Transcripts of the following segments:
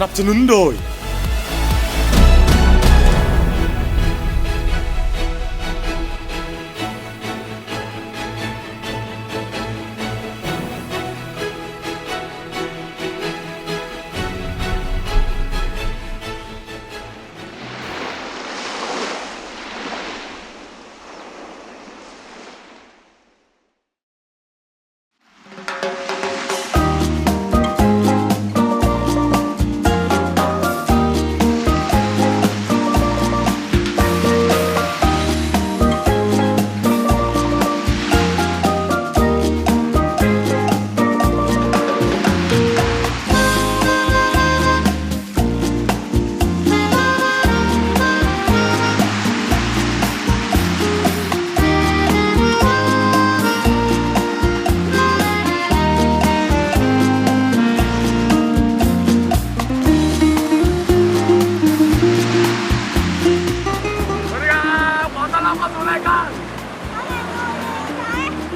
สนับสนุนโดย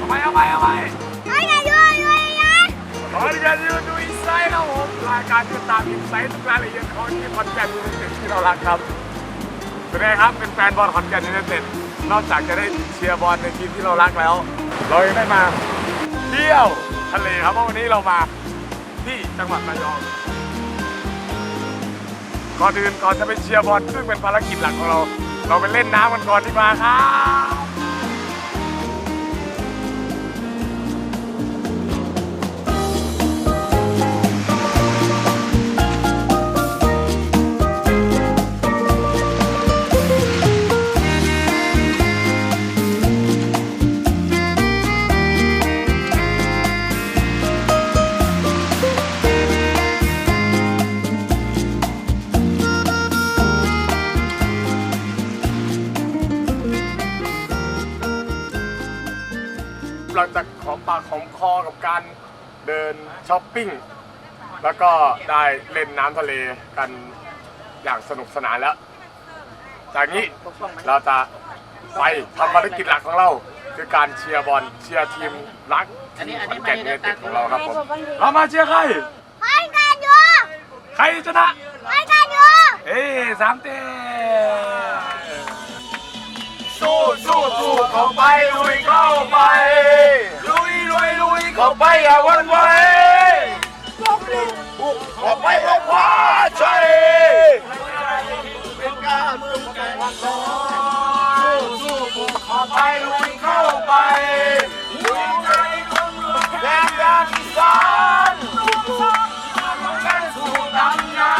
เอาไปเอาไปเอาไปขอเรียนยูดูอินไซด์ครับผมรายการที่ตามอินไซต์ทุกรายละเอียดของทีมขอนแก่นยูไนเต็ดที่เรารักครับเป็นไงครับเป็นแฟนบอลขอนแก่นยูไนเต็ดนอกจากจะได้เชียร์บอลในทีมที่เรารักแล้ว เรายังได้มาเที่ยวทะเลครับเพราะวันนี้เรามาที่จังหวัดระยองก่อนอื่นก่อนจะไปเชียร์บอลซึ่งเป็นภารกิจหลักของเรา เราไปเล่นน้ำกันก่อนดีกว่าครับ ปปิ้ง แล้วก็ได้เล่นน้ำทะเลกันอย่างสนุกสนานแล้ว จากนี้เราจะไปทำภารกิจหลักของเรา คือการเชียร์บอลเชียร์ทีมรักทีมขอนแก่นยูไนเต็ดของเราครับผมเรามาเชียร์ใครใครชนะเอ้ยสามเต้สู้สู้สู้เข้าไปลุยเข้าไปลุยลุยลุยเข้าไปอย่าหวันไห วบุกไปเพื่อคว้าชัยเป็นการมุ่งใจวันสองสู้บุกเข้าไปลุยเข้าไปลุยในคนเมืองแดนแดนสานกันสู่ตำนา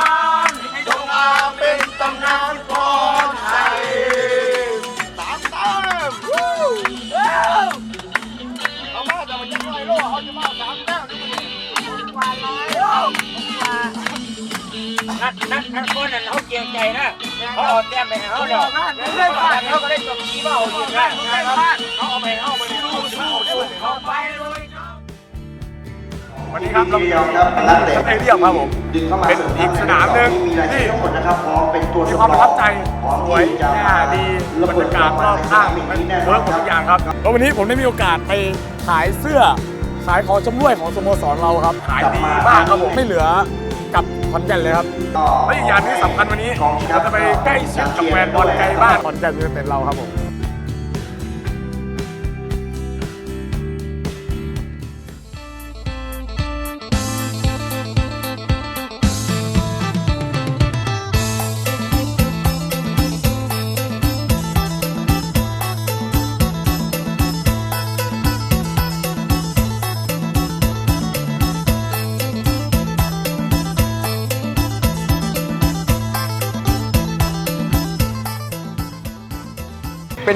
นจงอาเป็นตำนานพรไทยตามตามเอามาแต่มันจะลอยโลเขาจะมาสามแต้มนักนัก นักคนนั้นเขาเกียงใจนะเขาเอาแต้มไปให้เขาเดี๋ยวไม่ได้ผ่านเขาก็ได้จบที่ว่าเอาอยู่นะเขาเอาไปเขาเอาไปสู้สู้สู้เขาไปเลยวันนี้ครับเราเดียวครับนักเตะสเตเดียมครับผมดึงเข้ามาเป็นอีกสนามหนึ่งที่ทั้งหมดนะครับพร้อมเป็นตัวมีความประทับใจพร้อมสวยที่จะแย่ดีบรรยากาศรอบข้างมันเวิร์กหมดทุกอย่างครับแล้ววันนี้ผมได้มีโอกาสไปขายเสื้อขายของจำรวยของสโมสรเราครับ ขายดีมากครับผมไม่เหลือกับ อนแก่นเลยครับและอีกอย่างที่สำคัญวันนี้เราจะไปใกล้ชิดกับแฟนบอลไกลบ้านขอนแก่นยูไนเต็ดเราครับผม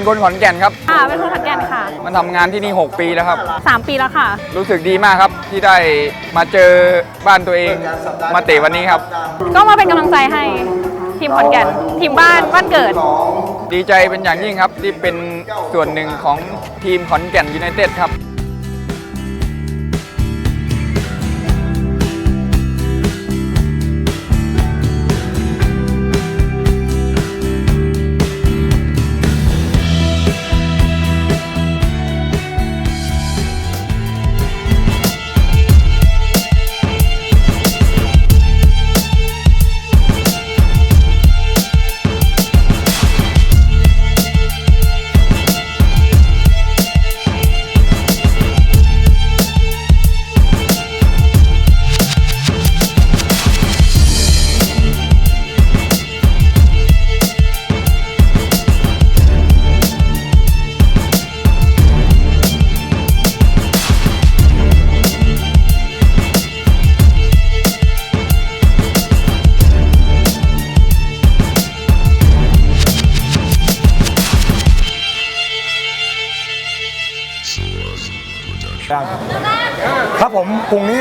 เป็นคนขอนแก่นครับ ค่ะ เป็นคนขอนแก่นค่ะ มันทำงานที่นี่ 6 ปีแล้วครับ 3 ปีแล้วค่ะ รู้สึกดีมากครับที่ได้มาเจอบ้านตัวเองมาเตะวันนี้ครับ ก็มาเป็นกำลังใจให้ทีมขอนแก่นทีมบ้านบ้านเกิด ดีใจเป็นอย่างยิ่งครับที่เป็นส่วนหนึ่งของทีมขอนแก่นยูไนเต็ดครับ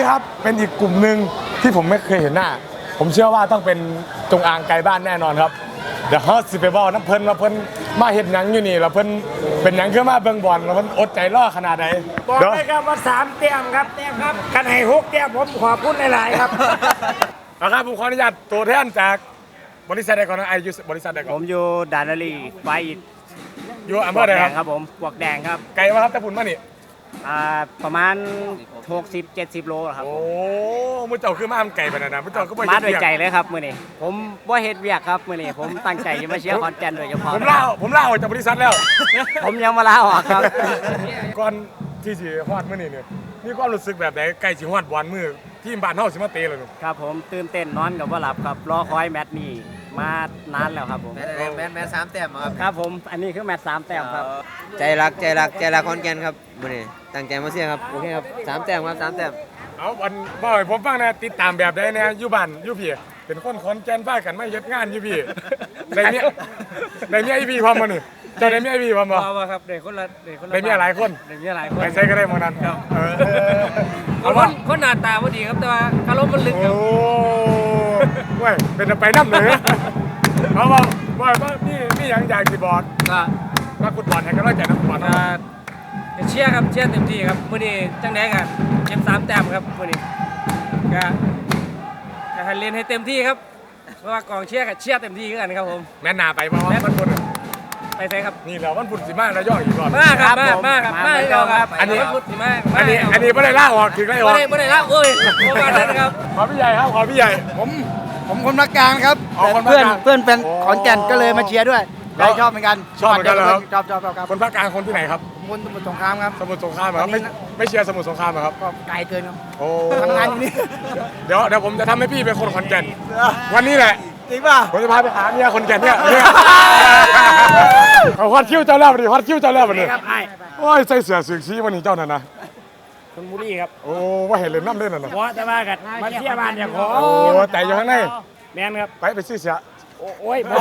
ครับเป็นอีกกลุ่มหนึ่งที่ผมไม่เคยเห็นหน้า ผมเชื่อว่าต้องเป็นจงอางไกลบ้านแน่นอนครับเดี๋ยวเขาสิไปบอกน้ำเพิ่นว่าเพิ่นมาเห็นหยังอยู่นี่แล้วเพิ่นเป็นหยังคือมาเบิ่งบอลแล้วเพิ่นอดใจรอขนาดไหนบอกเดี๋ยวเลยครับว่าสามเตี้ยมครับเตี้ยมครับ กันให้หกเตี้ยมผมขอพูดหลายๆครับเอาครับผมขออนุญาตตัวแทนจากบริษัทใดก่อนนะไอยูบริษัทใดก่ผอนมอยู่ดานนารีไฟอิดอยู่อำเภอใดแดคงรับครับผมปวกแดงครับไกลมาครับแต่พุ่นมานี่ อ่าประมาณ 60 70 โลครับ โอ้มุเจ้าคือมาทำไก่ปานนั้นนะมุเจ้าก็บ่มาเฮ็ดด้วยเวียกใจเลยครับมื้อนี้ผมบ่เฮ็ดเวียกครับมื้อนี้ผมตั้งใจจะมาเชียร์ขอนแก่นโดยเฉพาะผมลาผมลาออกจากบริษัทแล้ว ผมยังมาลาออกครับ ก่อนที่สิฮอดมื้อนี้เนี่ยมีความรู้สึกแบบไหนใกล้สิฮอดวันมื้อที่บ้านเฮาสิมาเตะแล้วนี่ครับผมตื่นเต้นนอนกับว่าหลับครับรอคอยแมตช์นี้ มานานแล้วครับผมแมนแมนสามแต้มครับครับผมอันนี้คือแมตช์สามแต้มครับ ใจรักใจรักใจรักคอนแกนครับมื่อนี้ตั้งใจมาเสียครับโอเคครับสามแต้มครับสามแต้มเอาวันบ่ให้ผมฟังแหนะติดตามแบบใดแน่อยู่บ้านอยู่พี่เป็นคนขอนแก่นพากันมาเฮ็ดงานอยู่พี่ได้เมียได้เมียอีพี่พร้อมบ่นี่เจ้าได้เมียอีพี่พร้อมบ่ว่าครับเด็กคนละเด็กคนละได้เมียหลายคนเด็กเมียหลายคนไปใช้ก็ได้หมดนั้นครับ เออคเอานว่าคนหน้าตาพอดีครับแต่ว่าคารมมันลึกคโอ้รับเว้ยเป็นไปน้ำเลยเอาว่าว่าว่านี่นี่หยังอยากสิบอกก็นักฟุตบอลให้กำลังใจนักฟุตบอลอ่าเชียร์ครับเชียร์เต็มที่ครับมื้อนี้จังได๋กันเก็บสามแต้มครับมื้อนี้ก็ก็ให้เล่นให้เต็มที่ครับเพราะว่ากองเชียร์กับเชียร์เต็มที่คือกันครับผม แม่นหนาไปเพราะว่ามันพุ่น ไปใส่ครับนี่แหละมันพุ่นสิมาระยองอีกรอบมาครับมามาครับมาเดียวครับอันนี้มาพุทธิมาอันนี้อันนี้ไม่ได้ล่าออกถึงได้ออกบ่ได้บ่ได้ละโอ้ยบ่ว่านั้นครับขอพี่ใหญ่ครับขอพี่ใหญ่ผมผมคนภาคกลางครับอ๋อคนภาคเพื่อนกลางเพื่อนเป็นโอ้ขอนแก่นก็เลยมาเชียร์ด้วยแล้วใครชอบเหมือนกันชอบเหมือนกันเหรอครับชอบชอบชอบครับคนภาคกลางคนที่ไหนครับผมคนสมุทรสงครามครับสมุทรสงครามเหรอครับไม่ไม่เชียร์สมุทรสงครามเหรอครับก็ไกลเกินครับโอ้ทำงานอยู่นี่เดี๋ยวเดี๋ยวผมจะทำให้พี่เป็นคนขอนแก่นวันนี้แหละ จริงป่ะ ผมจะพาไปหาเมียคนแก่นเนี่ยเนี่ยเอาฮอดคิ้วเจ้าแล้วดิฮอดคิ้วเจ้าแล้วดิครับไอ้โอ้ยใส่เสื้อสึกชี้วันนี้เจ้านั่นนะชลบุรีครับโอ้ว่าเห็นเลยน้ำเล่นน่ะนะบ่แต่ว่ากันมาเชียร์บ้านเนี่ยขอโอ้แต่อยู่ข้างในแม่นครับไปไปซื้อเสียโอ้ยบ่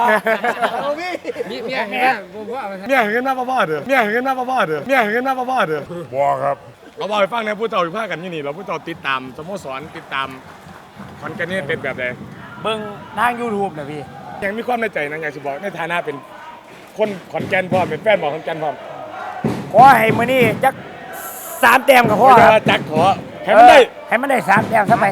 มีเมียแม่ผมว่าเมียเห็นกันหน้าบ้าๆเด้อเมียเห็นกันหน้าบ้าๆเด้อเมียเห็นกันหน้าบ้าๆเด้อบ่ครับเอาบอกให้ฟังในผู้เจ้าอยู่ภาคกันที่นี่เราผู้เจ้าติดตามสโมสรติดตามคอนแกนนี่เป็นแบบใด เบิ่งทาง YouTube น่ะพี่ ยังมีความในใจนะอยากจะบอกในฐานะเป็นคนขอนแก่นพร้อมเป็นแฟนบอลขอนแก่นพร้อมขอให้มื้อนี้จักสามแต้มก็พขออครับจะจักขอให้มันได้ให้มันได้สามแต้มซะไป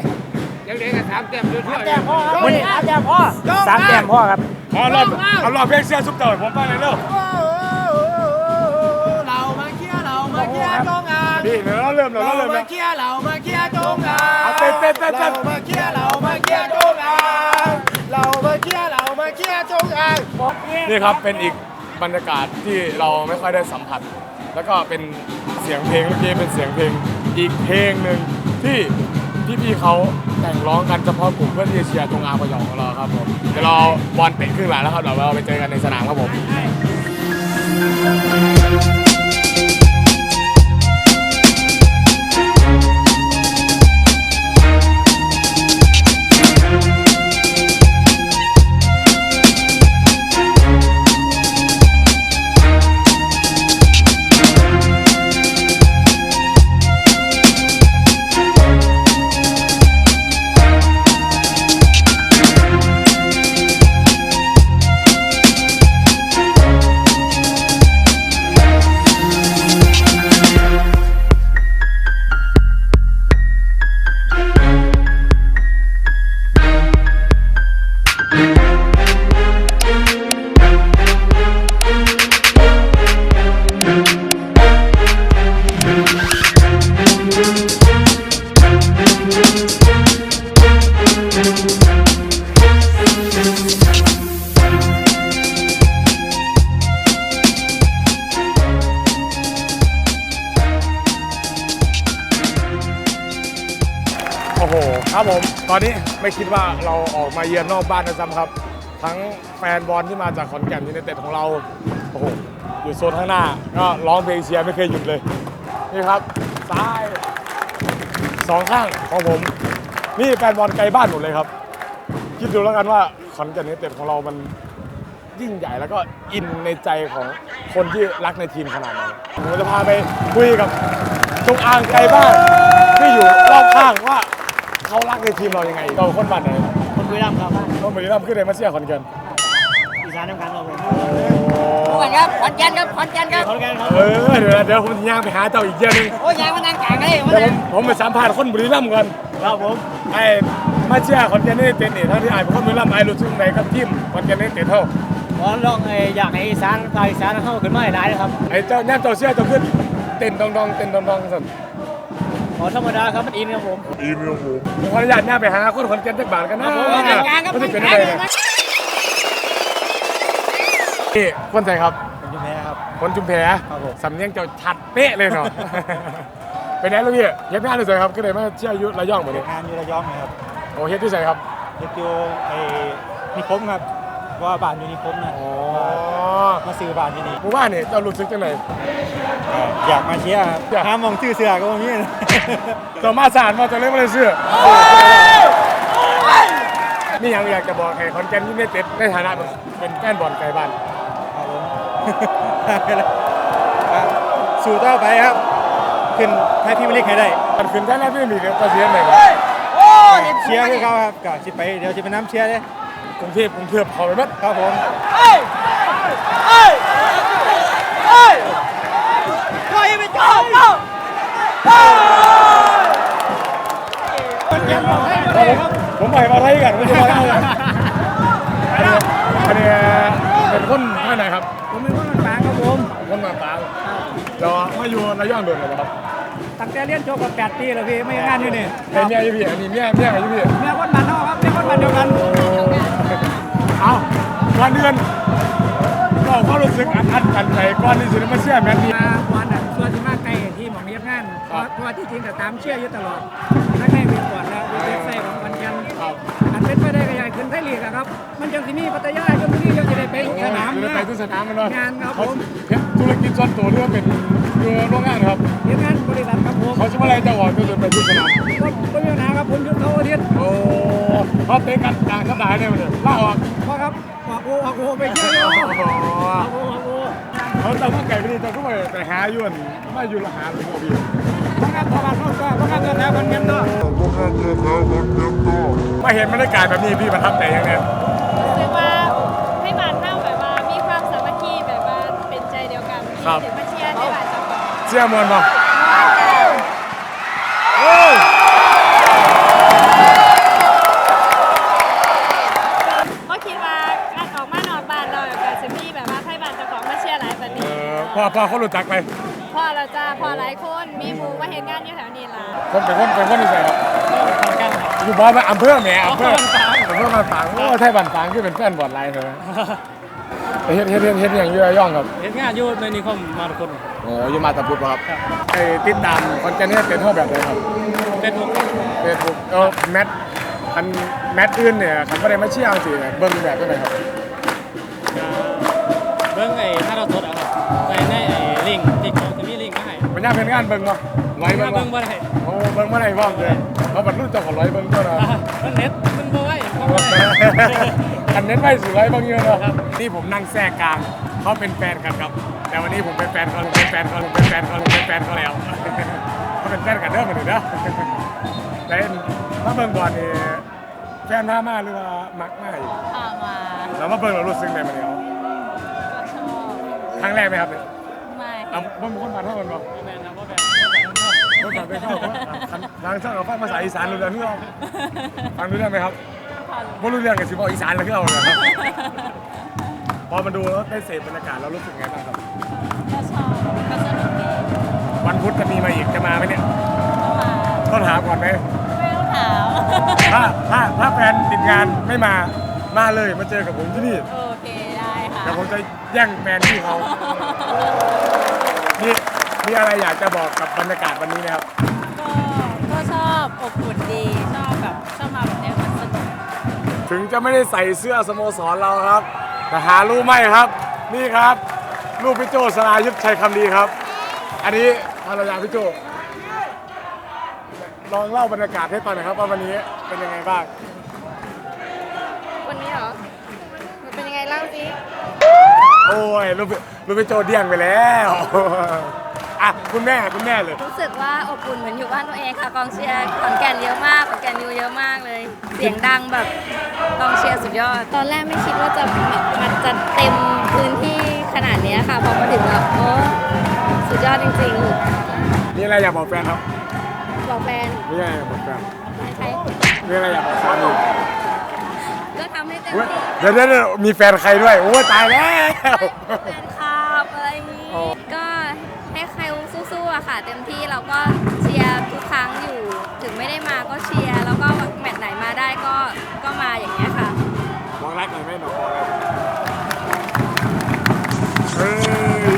ยังเด็กกับสามแต้มด้วยสามแต้มพ่อครับมื้อนี้สามแต้มพ่อสามแต้มพ่อครับ เอารอบเอารอบเพลงเสียซุปเตอร์ให้ผมฟังหน่อยเร็วเรามาเชียร์เรามาเชียร์จงอางพี่เดี๋ยวเราเริ่มเดี๋ยวเราเริ่มมาแล้วเชียร์เรามาเชียร์จงอางเอาเต้นเต้นเต้นเต้นเรามาเชียร์เรามาเชียร์จงอางเรามาเชียเรามาเชียจงอางนี่ครับเป็นอีกบรรยากาศที่เราไม่ค่อยได้สัมผัส แล้วก็เป็นเสียงเพลงเมื่อกี้เป็นเสียงเพลงอีกเพลงหนึ่งที่ที่พี่เขาแต่งร้องกันเฉพาะกลุ่มเพื่อที่จะเชียร์ตรงอางประยองของเราครับผมเดี๋ยวเราบอลเตะครึ่งหลังแล้วครับเดี๋ยวเราไปเจอกันในสนามครับผม ตอนนี้ไม่คิดว่าเราออกมาเยือนนอกบ้านนะซ้ำครับ ทั้งแฟนบอลที่มาจากขอนแก่นยูไนเต็ดของเราโอ้โหอยู่โซนข้างหน้า ก็ร้องเพลงเชียร์ไม่เคยหยุดเลย นี่ครับซ้ายสองข้างของผม นี่แฟนบอลไกลบ้านหมดเลยครับ คิดดูแล้วกันว่าขอนแก่นยูไนเต็ดของเรามันยิ่งใหญ่แล้วก็อินในใจของคนที่รักในทีมขนาดไหนผมจะพาไปคุยกับจงอางไกลบ้านที่อยู่รอบข้างว่า เขารักในทีมเรายังไงเราคนบ้านไหนคนบุรีรัมย์ครับคนบุรีรัมย์ขึ้นเลยมาเชียร์คอนเกินอีสานน้ำกันครับผมขอนครับขอนแก่นครับขอนแก่นครับขอนแก่นครับเออเดี๋ยวนะเดี๋ยวผมจะย่างไปหาเจ้าอีกเยอะนึงโอ้ยยางมานั่งกลางเลยมาเดี๋ยวผนั่งมผมไปสัมภาษณ์คนบุรีรัมย์กันครับผมไอ้มาเชียร์คอนเทนต์นี่เต็นนี่ท่านที่อ่านเป็นคนบุรีรัมย์ไอ้รู้สึกไหนกับทีมคอนเทนต์นี่เต็นเท่าขอลองไอ้อยากให้อีสานภาคอีสานเข้าขึ้นมาให้หลายนะครับไอ้เจ้าแนมเจ้าเชียร์เจ้าขึ้นเต้นดองดองๆเต้นดองดองๆสั่น ขอธรรมดาครับมันอินครับผมผมขออนุญาตย่างไปหาคนคอนเทนต์จักบาทกันนะนั่งกลางครับมันนั่จะงเป็นกอะลางไรเลยเนี่ยนะนี่คนไทยครับ ผมจุ๊บแพ้ครับ คนจุมแพครับผม สำเนียงเจ้าชัดเป๊ะเลยเนาะเป็นไงลูกพี่เฮ็ดงานด้วยใส่ครับก็เลยมาเชียร์อยุระยองหมดเลยงานอยู่ระยองนะครับโอ้เฮ็ดด้วยใส่ครับเด็กอยู่ไอ้นิคมครับว่าบ้านอยู่นิคมนะอ๋อ มาซื้อบ้านที่นี่หมู่บ้านนี่เจ้ารู้สึกจังไหนเอ่ออยากมาเชียร์ครับอยาก ห้ามมองชื่อเสือก็ว่างี้นะเจ้ามาสารมาเจะเล่นมาเลยเสื้อนี่ยังอยากจะบอกให้คอนแกนยูไนเต็ดในฐานะเป็นแฟนบอลไกลบ้าน ครับผมสู่ต่อไปครับ ขึ้นให้พี่มิลิกให้ได้ มันขึ้นแค่แรกไม่มีเลยก็เสียไหนเชียร์ให้เขาครับก็สิไปเดี๋ยวจะไปน้ำเชียร์เลยกรุงเทพกรุงเทพเขาไปหมดครับผม ผมไปมาไทยกันไม่ใช่มาไทยกันอันนี้เป็นคนท่าไหนครับ ผมเป็นคนต่างครับผมคนมาตางเรามาอยู่ระยองโดนเลยครับตั้งแต่เรียนจบกับแปดปีแล้วพี่ไม่งานอยู่นี่เป็นเมียอยู่พี่อันนี้เมียเมียอยู่พี่เมียคนบ้านนอกครับเมียคนบ้านเดียวกัน เอาก่อนเดือน ก็เขารู้สึกอัดอัดกันใจก่อนที่จะได้มาเชื่อแมนนี้มาวันอะส่วนที่มากไกลที่หมองเรียบงานเพราะเพราะว่าที่จริงแต่ตามเชียร์อยู่ตลอดทั้งในเวียนก่อนแล้วเวียนไส้ของพันกันอันเป็นไปได้ก็ใหญ่ขึ้นไทยลีกอะครับ มันจังสิมีปัตยาจนที่ยังจะได้ไปสนามนะไปทุกสนามมันเนาะงานครับผมธุรกิจส่วนตัวหรือว่าเป็นอยู่โรงงานครับเรียนงานบริษัทครับผมเขาชื่ออะไรจะบอกก็จะไปทุกสนามก็ก็มีปัญหาครับผมยุดเขาอาทิตย์โอ้เขาเตะกันกลางสัปดาห์เนี่ยมันเนี่ยล่าออกเพราะครับ กโอออกโอไปเชียร์อยู่ออกโอออกโอเขาแต่ว่าไก่ไม่ดีแต่ก็ไปแต่หาอยู่อั่นมาอยู่ละหาเลยพอดีเพราะงานพอการเข้าก็เพราะงานเงินแล้วมันเงินก็มาเห็นบรรยากาศแบบนี้พี่ประทับใจยังไงรู้สึกว่าให้บานเท่าแบบว่ามีความสามัคคีแบบว่าเป็นใจเดียวกันที่ถึงมาเชียร์ในบ้านจังหวัดเชื่อมวลป่ะ พอพอเขารู้จักไปพ่อเราจะพอหลายคนมีหมูมาเห็นงานอยู่แถวนี้ล่ะคนเป็นคนเป็นคนที่ใส่ครับอยู่บ้านมาอำเภอแหม่อำเภออำเภอมาฝางโอ้ไทยบ้านฝางคือเป็นแฟนบอลไลน์เลยเฮ็ดเฮ็ดเฮ็ดเฮ็ดอย่างอยู่ระย่องครับเห็นงานอยู่ในนิคมมาทุกคนโอ้อยู่มาตะพุดป่ะครับไอ้ติดตามคอนเทนต์เนี่ยเป็นเท่าแบบไหนครับเป็นทุกเฟซบุ๊กเออแมทอันแมทอื่นเนี่ยคันบ่ได้มาเชียร์สิเบิ่งแบบไหนครับ ยากเป็นงานเบิ่งเนาะร้อยเบิ่งเบิ้เนาะงบ่ได้โอ้เบิ่งบ่ได้บ่เลยเขาบัดรุ่นเจ้าของร้อยเบิ่งเจ้าเนาะ มันเน็ตมันบ่ไหวมันบ่ไหวอันเน้นไปสู่ร้อยเบิ่งเยอะเนาะนี่ผมนั่งแทรกกลางเขาเป็นแฟนกันครับ แต่วันนี้ผมเป็นแฟนเขาผมเป็นแฟนเขาผมเป็นแฟนเขาผมเป็นแฟนเขาแล้วเขาเป็นแฟนกันเด้อมันนี่นะแต่ถ้าเบิ่งบอลนี่แฟนพามาหรือว่ามักมาอีกพามาแล้วมาเบิ่งเรารู้สึกไงมันเนี่ยก็ชอบครั้งแรกไหมครับเนี่ยไม่ เอาบ่มีคนผ่านเท่ากันบ่แม่นนะบ่แม่นคนผ่านไปเข้าทางช่างเอาฟังภาษาอีสานรู้เรื่องหรือเปล่าฟังรู้เรื่องไหมครับบ่รู้เรื่องกับสิบอกอีสานแล้วคือเอาเลยครับพอมาดูแล้วได้เสพบรรยากาศแล้วรู้สึกไงบ้างครับก็ชอบก็สนุกดีวันพุธจะมีมาอีกจะมาไหมเนี่ยก็มาต้องถามก่อนไหมไม่ต้องถามถ้าถ้าถ้าแฟนติดงานไม่มามาเลยมาเจอกับผมที่นี่โอเคได้ค่ะเดี๋ยวผมจะแย่งแฟนที่เขามีมีอะไรอยากจะบอกกับบรรยากาศวันนี้นะครับ ก็ก็ชอบอบอุ่นดีชอบแบบชอบมาแบบเนี้ยมันสนุกถึงจะไม่ได้ใส่เสื้อสโมสรเราครับ แต่หารู้ไหมครับ นี่ครับ ลูกพี่โจสรายุทธชัยคำดีครับ อันนี้ภรรยาพี่โจลองเล่าบรรยากาศให้ฟังหน่อยครับว่าวันนี้เป็นยังไงบ้าง วันนี้เหรอ มันเป็นยังไงเล่าสิยลูกลูกไปโจเดียงไปแล้วอะคุณแม่คุณแม่เลย รู้สึกว่าอบอุ่นเหมือนอยู่บ้านตัวเองค่ะกองเชียร์ขอนแก่นเยอะมากขอนแก่นอยู่เยอะมากเลย เสียงดังแบบกองเชียร์สุดยอด ตอนแรกไม่คิดว่าจะมันจะเต็มพื้นที่ขนาดนี้ค่ะพอมาถึงแล้วโอ้สุดยอดจริงมีอะไรอยากบอกแฟนครับๆบอกแฟนมีอะไรอยากบอกแฟนใครมีอะไรอยากบอกสามี ก็ทำให้เต็มเว้ยที่เดี๋ยวเดี๋ยวเดี๋ยวมีแฟนใครด้วย โอ้ยตายแล้ว แฟนคลับอะไรอย่างนี้ อ๋อ ก็ให้ใครสู้ๆอะค่ะ เต็มที่เราก็เชียร์ทุกครั้งอยู่ ถึงไม่ได้มาก็เชียร์แล้วก็แมตช์ไหนมาได้ก็ก็มาอย่างเงี้ยค่ะมองรักหน่อยไหมหนูมองรักเฮ้ย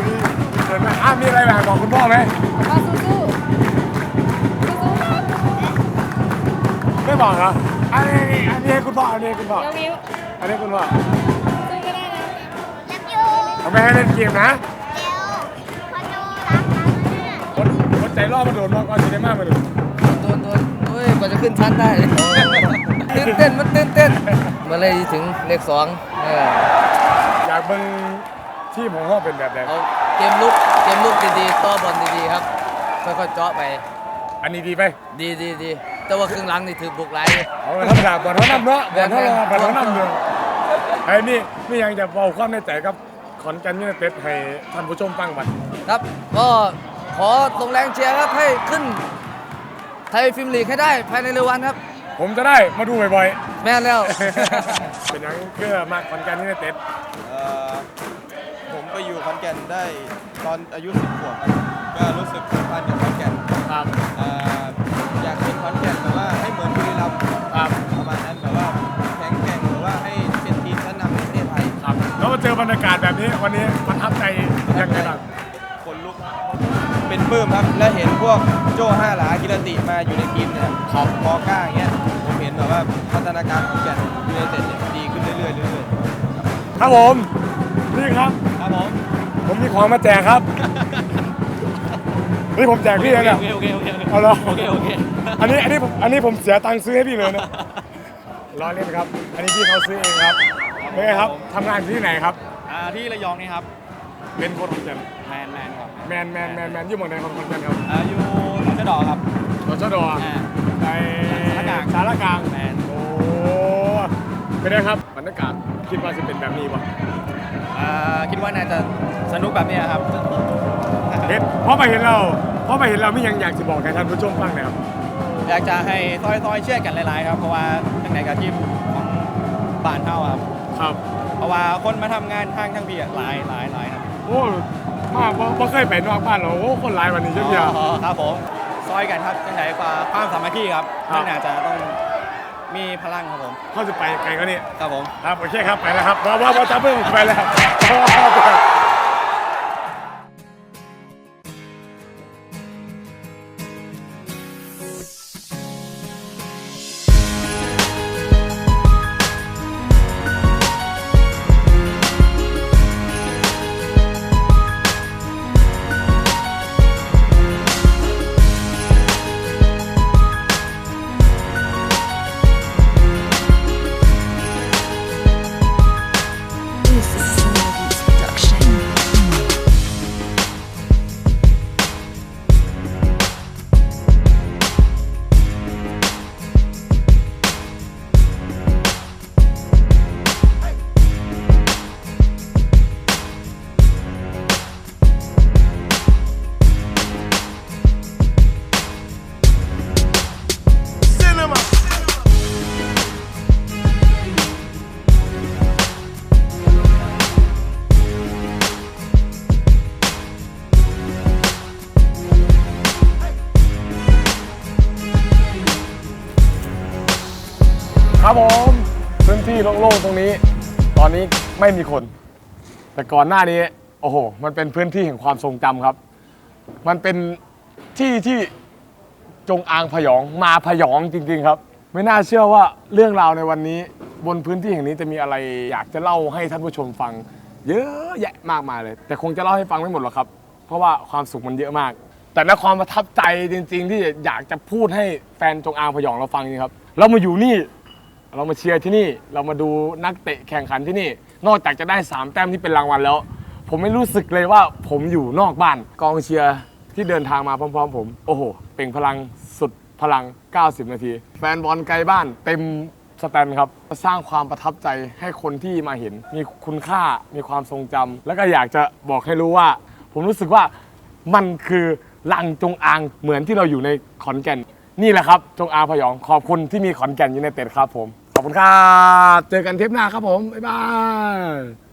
นี่เกิดไหมอะมีอะไรอยากบอกคุณพ่อไหม ก็สู้ๆสู้ๆครับไม่บอกเหรออันนี้อันนี้ให้คุณพ่ออันนี้ให้คุณพ่อ เดี๋ยววิว อันนี้คุณพ่อสู้ก็ได้นะเขาไม่ให้เล่นเกมนะคนคนใจรอบมาโดนมากกว่าซีเนม่ามาดูโดนโดนโอ้ยกว่าจะขึ้นชั้นได้ ตื่นเต้นมันตื่นเต้นเมื่อไรถึงเลขสองเอออยากเบิ่งที่ผมว่าเป็นแบบไหนเอาเกมลุกเกมลุกดีๆต่อบอลดีๆครับค่อยๆเจาะไป อันนี้ดีไปดีดีดีแต่ว่าครึ่งหลังนี่ถือบุกไหลเอาธรรมดาบอลเขานำเนาะบอลเขารอบอลเขานำเมือง ไอ้นี่นี่ยังจะบอกความในใจกับขอนแก่นยูไนเต็ดให้ท่านผู้ชมฟังบัดครับ ก็ขอลงแรงเชียร์ครับให้ขึ้นไทยฟิล์มลีกให้ได้ภายในเร็ววันครับ ผมจะได้มาดูบ่อยแม่นแล้ว ๆ เป็นหยังเพื่อมากขอนแก่นยูไนเต็ดเอ่อผมไปอยู่ขอนแก่นได้ตอนอายุ 10 ขวบครับก็รู้สึกผูกพันกับขอนแก่นครับ จอบรรยากาศแบบนี้วันนี้ประทับใจยังไงบ้างคนลุกเป็นปลื้มครับ และเห็นพวกโจ้ห้าหลากิรติมาอยู่ในทีมเนี่ยของมอก้าอย่างเงี้ยผมเห็นแบบว่าพัฒนาการของแก่นยูไนเต็ดเนี่ยดีขึ้นเรื่อยๆเรื่อยครับผมนี่ครับๆครับผมผมมีของมาแจกครับนี่ผมแจกพี่เลยเนี่ยโอเคโอเคโอเคเอาเหรอโอเคโอเคอันนี้อันนี้ผมอันนี้ผมเสียตังค์ซื้อให้พี่เลยนะล้อเล่นครับ อันนี้พี่เขาซื้อเองครับ เป็นไงครับทำงานอยู่ที่ไหนครับ อ่าที่ระยองนี่ครับเป็นคนขอนแก่นแมนแมนครับแมนแมนแมนแมนอยู่เมืองไหนของขอนแก่นครับอ่าอยู่หนองเจ้าดอกครับรชดอ่าในสารกลาง สารกลาง แมนโอ้เป็นไงครับบรรยากาศคิดว่าจะเป็นแบบนี้ปะอ่าคิดว่าน่าจะสนุกแบบนี้ครับ เห็นเพราะมาเห็นเราเพราะมาเห็นเราไม่ยังอยากจะบอกให้ท่านผู้ชมฟังนะครับ อยากจะให้ซอยซอยๆเชื่อกันหลายๆครับเพราะว่าทั้งไหนกับทีมของบ้านเท่าครับ ครับ เพราะว่าคนมาทำงานทางทั้งพี่อะหลายหลายหลายครับโอ้มาบ่บ่เคยไปนอกบ้านเราโอ้คนหลายวันนี้เยอะแยะ อ๋อครับผมซอยกันครับจังไหนกว่าความสามัคคีครับครับไม่น่าจะต้องมีพลังครับผมเขาจะไปไกลก็นี่ครับผม ครับโอเคครับไปแล้วครับว่าว่าว่าจับเพิ่งไปแล้ว ที่โล่งๆตรงนี้ ตอนนี้ไม่มีคน แต่ก่อนหน้านี้ โอ้โห มันเป็นพื้นที่แห่งความทรงจำครับ มันเป็นที่ที่จงอางพยองมาพยองจริง ๆ ครับ ไม่น่าเชื่อว่าเรื่องราวในวันนี้ บนพื้นที่แห่งนี้จะมีอะไรอยากจะเล่าให้ท่านผู้ชมฟัง เยอะแยะมากมายเลย แต่คงจะเล่าให้ฟังไม่หมดหรอกครับ เพราะว่าความสุขมันเยอะมาก แต่ในความประทับใจจริง ๆ ที่อยากจะพูดให้แฟนจงอางพยองเราฟังจริงๆครับ เรามาอยู่นี่ เรามาเชียร์ที่นี่เรามาดูนักเตะแข่งขันที่นี่ นอกจากจะได้ 3 แต้มที่เป็นรางวัลแล้ว ผมไม่รู้สึกเลยว่าผมอยู่นอกบ้านกองเชียร์ที่เดินทางมาพร้อม ๆ ผม โอ้โหเปล่งพลังสุดพลัง 90 นาที แฟนบอลไกลบ้านเต็มสแตนครับสร้างความประทับใจให้คนที่มาเห็น มีคุณค่ามีความทรงจำแล้วก็อยากจะบอกให้รู้ว่า ผมรู้สึกว่ามันคือลังจงอางเหมือนที่เราอยู่ในขอนแก่น นี่แหละครับจงอาพยองขอบคุณที่มีขอนแก่นยูไนเต็ดครับผม ขอบคุณครับ เจอกันเทปหน้าครับผม บ๊ายบาย